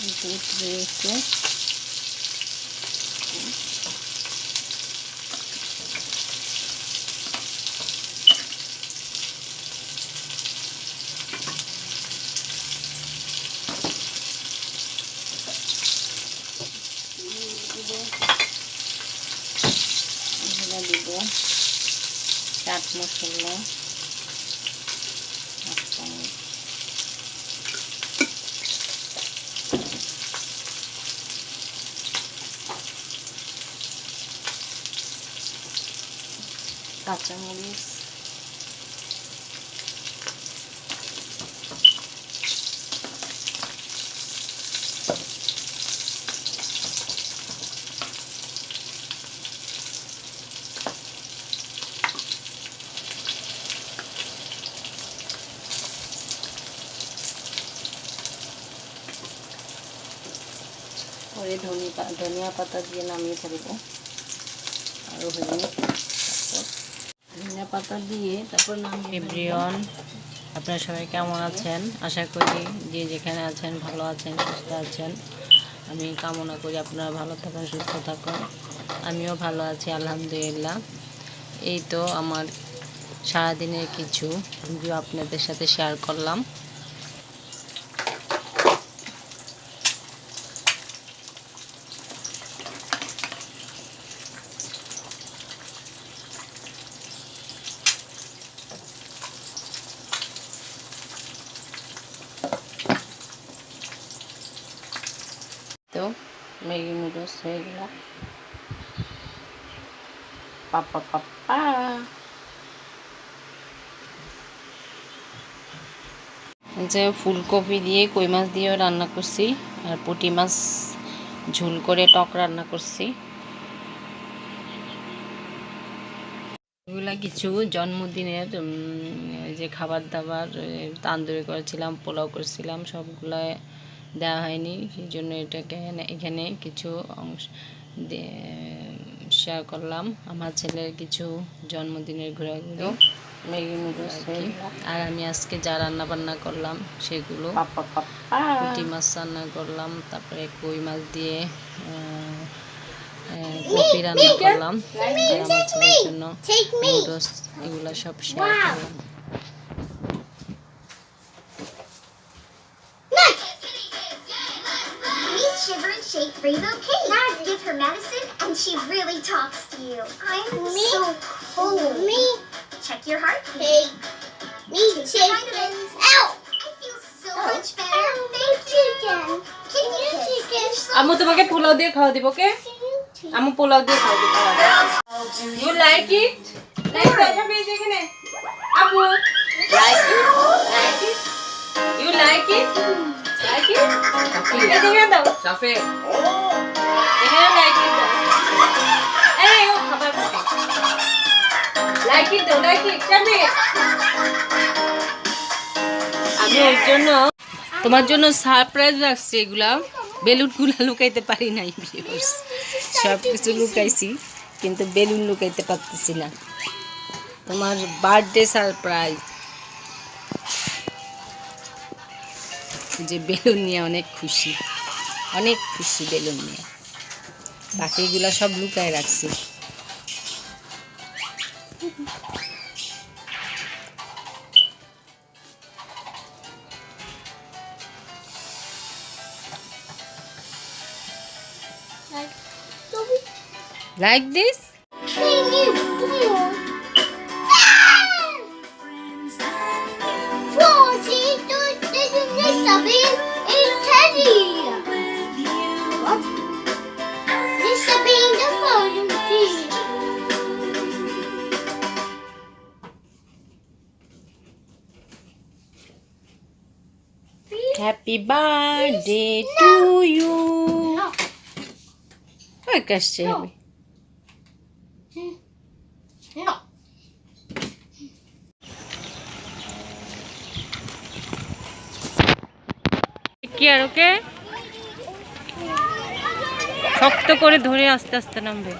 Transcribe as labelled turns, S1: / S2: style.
S1: দুধ রয়েছে চাট মশলা কাঁচামরিচ পরে ধনিয়া পা- ধনিয়া পাতা দিয়ে নামিয়ে ফেলব আরও হয়নি তারপর ধনিয়া পাতা দিয়ে তারপর এভরিওয়ান, আপনারা সবাই কেমন আছেন? আশা করি যে যেখানে আছেন, ভালো আছেন, সুস্থ আছেন। আমি কামনা করি আপনারা ভালো থাকুন, সুস্থ থাকুন। আমিও ভালো আছি, আলহামদুলিল্লাহ। এই তো আমার সারাদিনের কিছু ভিডিও আপনাদের সাথে শেয়ার করলাম তো ম্যাগি নুডলস হয়ে গেল পাপা পাপা যে ফুলকপি দিয়ে কই মাছ দিয়েও রান্না করছি, আর পুঁটি মাছ ঝোল করে টক রান্না করছি। এগুলা কিছু জন্মদিনের যে খাবার দাবার তান্দুরি করেছিলাম, পোলাও করেছিলাম সবগুলা দেওয়া হয়নি। সেই জন্য এটাকে এখানে কিছু অংশ শেয়ার করলাম। আমার ছেলের কিছু জন্মদিনের নুডলস আর আমি আজকে যা রান্না বান্না করলাম সেগুলো পুঁটি মাছ রান্না করলাম তারপরে কই মাছ দিয়ে কপি রান্না করলাম। আর আমার ছেলের জন্য নুডলস এগুলো সব শেয়ার করলাম।
S2: Shiver and Shake Rainbow Give her medicine and she really talks to you. I'm me, so cool.
S3: Me,
S2: Check your heartbeat.
S3: take, me,
S2: Take your vitamins.
S3: Ow!
S2: I feel so
S3: Oh.
S2: much better.
S3: Ow, me,
S2: Thank you.
S3: chicken. Me,
S2: kiss.
S3: chicken.
S1: আমু তোমাকে পোলাও দিয়ে খাওয়া দিব ওকে আমু পোলাও দিয়ে খাওয়া দিব you like it like দেখা পেয়েছে এখানে আপু like it like it you like it এদিকে দাও এখানে দাও ও খাবার দাও আমি ওর জন্য তোমার জন্য সারপ্রাইজ রাখছি এগুলা। বেলুনগুলো লুকাইতে পারি নাই। সব কিছু লুকাইছি কিন্তু বেলুন লুকাইতে পারতেছি না। তোমার বার্থডে সারপ্রাইজ যে বেলুন নিয়ে অনেক খুশি অনেক খুশি বেলুন নিয়ে। বাকিগুলা সব লুকায় রাখছি। having a teddy. Happy birthday no. to you. No. Oi, Castilho.
S3: No.
S1: কি আর ওকে? শক্ত করে ধরে আস্তে আস্তে নামবে।